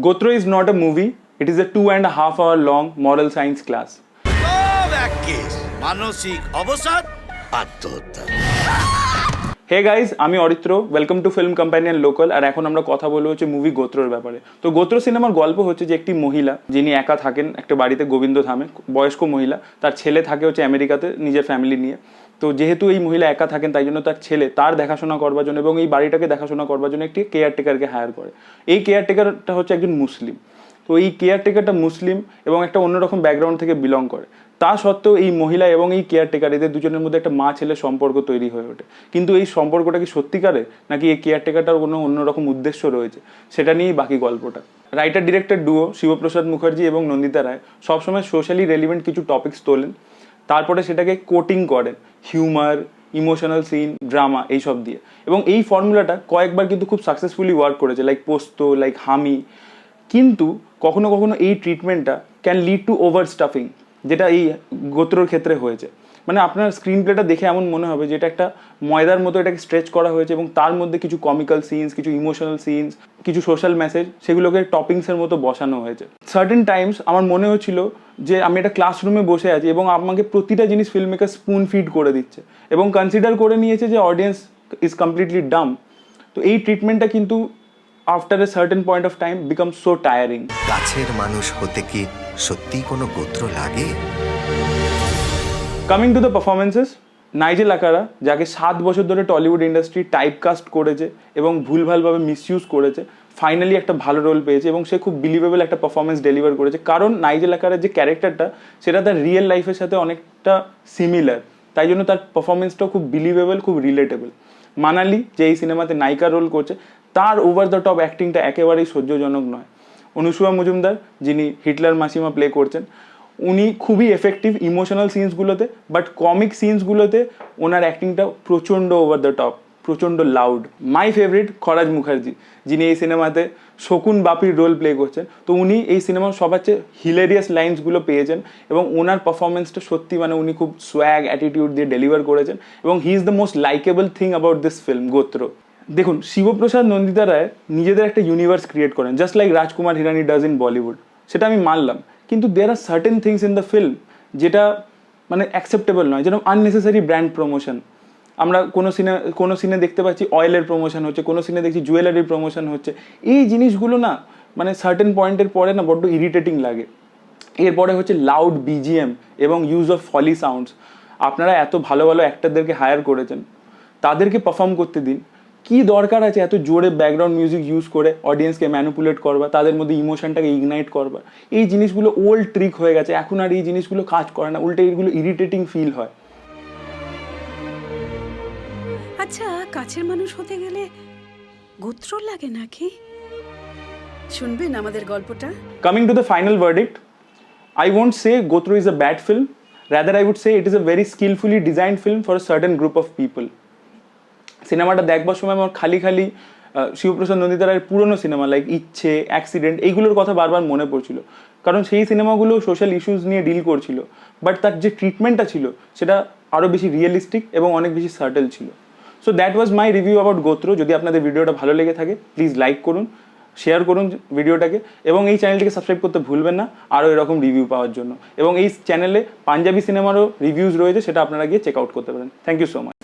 Gotro is not a movie, it is a two and a half hour long moral science class. Hey guys আমি Aritra. Welcome to Film Companion Local আর এখন আমরা কথা বলব হচ্ছে movie গোত্রর ব্যাপারে। তো গোত্র সিনেমার গল্প হচ্ছে যে একটি মহিলা যিনি একা থাকেন একটা বাড়িতে গোবিন্দ ধামে বয়স্ক মহিলা তার ছেলে থাকে হচ্ছে আমেরিকাতে নিজের ফ্যামিলি নিয়ে। তো যেহেতু এই মহিলা একা থাকেন, তাই জন্য তার ছেলে তার দেখাশোনা করবার জন্য এবং এই বাড়িটাকে দেখাশোনা করবার জন্য একটি কেয়ারটেকারকে হায়ার করে। এই কেয়ারটেকারটা হচ্ছে একজন মুসলিম। তো এই কেয়ারটেকারটা মুসলিম এবং একটা অন্যরকম ব্যাকগ্রাউন্ড থেকে বিলং করে। তা সত্ত্বেও এই মহিলা এবং এই কেয়ারটেকার এদের দুজনের মধ্যে একটা মা ছেলে সম্পর্ক তৈরি হয়ে ওঠে। কিন্তু এই সম্পর্কটা কি সত্যিকারে, নাকি এই কেয়ারটেকারটার কোনো অন্যরকম উদ্দেশ্য রয়েছে? সেটা নিয়েই বাকি গল্পটা। Writer director duo Shiboprosad Mukherjee এবং নন্দিতা রায় সবসময় সোশ্যালি রেলিভেন্ট কিছু টপিকস তোলেন। তারপরে সেটাকে কোটিং করেন। হিউমার ইমোশনাল সিন ড্রামা এইসব দিয়ে। এবং এই ফর্মুলাটা কয়েকবার কিন্তু খুব সাকসেসফুলি ওয়ার্ক করেছে লাইক পোস্ত লাইক হামি। কিন্তু কখনো কখনো এই ট্রিটমেন্টটা can lead to over stuffing যেটা এই গোত্রর ক্ষেত্রে হয়েছে। মানে আপনার স্ক্রিন প্লেটা দেখে এমন মনে হবে যে এটা একটা ময়দার মতো এটাকে স্ট্রেচ করা হয়েছে এবং তার মধ্যে কিছু কমিক্যাল সিনস কিছু ইমোশনাল সিনস কিছু সোশ্যাল মেসেজ সেগুলোকে টপিংসের মতো বসানো হয়েছে। সার্টেন টাইমস আমার মনে হচ্ছিল যে আমি একটা ক্লাসরুমে বসে আছি এবং আমাকে প্রতিটা জিনিস ফিল্ম মেকার স্পুন ফিড করে দিচ্ছে এবং কনসিডার করে নিয়েছে যে অডিয়েন্স ইজ কমপ্লিটলি ডাম তো এই ট্রিটমেন্টটা কিন্তু after a certain point of time become so tiring কাছের মানুষ হতে কি সত্যি কোনো গোত্র লাগে? Coming to the performances Nigel Akkara যাকে সাত বছর ধরে টলিউড ইন্ডাস্ট্রি টাইপকাস্ট করেছে এবং ভুলভালভাবে মিসইউজ করেছে ফাইনালি একটা ভালো রোল পেয়েছে এবং সে খুব বিলিভেবল একটা পারফরমেন্স ডেলিভার করেছে। কারণ নাইজেল আকারের যে ক্যারেক্টারটা সেটা তার রিয়েল লাইফের সাথে অনেকটা সিমিলার তাই জন্য তার পারফরমেন্সটাও খুব বিলিভেবল খুব রিলেটেবল মানালি, যে এই সিনেমাতে নায়িকা রোল করছে, তার ওভার দ্য টপ অ্যাক্টিংটা একেবারেই সহ্যজনক নয়। অনুসুয়া মজুমদার, যিনি হিটলার মাসিমা প্লে করছেন উনি খুবই এফেক্টিভ ইমোশনাল সিনসগুলোতে বাট কমিক সিনসগুলোতে ওনার অ্যাক্টিংটা প্রচণ্ড ওভার দ্য টপ প্রচণ্ড loud my favourite Kharaj Mukherjee, যিনি এই সিনেমাতে শকুন বাপির রোল প্লে করছেন। তো উনি এই সিনেমার সবার চেয়ে হিলেরিয়াস লাইন্সগুলো পেয়েছেন এবং ওনার পারফরমেন্সটা সত্যি মানে উনি খুব সোয়াগ অ্যাটিটিউড দিয়ে ডেলিভার করেছেন এবং he is the most likeable thing about this film Gotro দেখুন, শিবপ্রসাদ নন্দিতা রায় নিজেদের একটা ইউনিভার্স ক্রিয়েট করেন just like Rajkumar Hirani does in Bollywood সেটা আমি মানলাম। কিন্তু there are certain things in the film যেটা মানে অ্যাকসেপ্টেবল নয়, যেরকম আননেসেসারি ব্র্যান্ড প্রমোশন আমরা কোনো সিনে কোনো সিনে দেখতে পাচ্ছি অয়েলের প্রমোশন হচ্ছে, কোনো সিনে দেখছি জুয়েলারির প্রমোশন হচ্ছে। এই জিনিসগুলো না মানে সার্টেন পয়েন্টের পরে না বড্ড ইরিটেটিং লাগে। এরপরে হচ্ছে লাউড বিজিএম এবং ইউজ অফ ফলি সাউন্ডস আপনারা এত ভালো ভালো অ্যাক্টারদেরকে হায়ার করেছেন, তাদেরকে পারফর্ম করতে দিন। কি দরকার আছে এত জোরে ব্যাকগ্রাউন্ড মিউজিক ইউজ করে অডিয়েন্সকে ম্যানুপুলেট করবা তাদের মধ্যে ইমোশনটাকে ইগনাইট করবা এই জিনিসগুলো ওল্ড ট্রিক হয়ে গেছে এখন আর এই জিনিসগুলো কাজ করে না উল্টে এইগুলো ইরিটেটিং ফিল হয় আচ্ছা কাছের মানুষ হতে গেলে গোত্র লাগে নাকি শুনবেন আমাদের গল্পটা Coming to the final verdict, I won't say Gotro is a bad film. Rather, I would say it is a very skillfully designed film for a certain group of people. সিনেমাটা দেখবার সময় আমার খালি খালি শিবপ্রসাদ নন্দিতা রায়ের পুরনো সিনেমা লাইক ইচ্ছে accident এইগুলোর কথা বারবার মনে পড়ছিল। কারণ সেই সিনেমাগুলো সোশ্যাল ইস্যুস নিয়ে ডিল করছিল। বাট তার যে ট্রিটমেন্টটা ছিল, সেটা আরও বেশি রিয়েলিস্টিক এবং অনেক বেশি সার্টেল ছিল। So that was my review about Gotro যদি আপনাদের ভিডিওটা ভালো লেগে থাকে প্লিজ লাইক করুন শেয়ার করুন ভিডিওটাকে, এবং এই চ্যানেলটিকে সাবস্ক্রাইব করতে ভুলবেন না, আরও এরকম রিভিউ পাওয়ার জন্য। এবং এই চ্যানেলে পাঞ্জাবি সিনেমারও রিভিউজ রয়েছে, সেটা আপনারা গিয়ে চেক আউট করতে পারেন। Thank you so much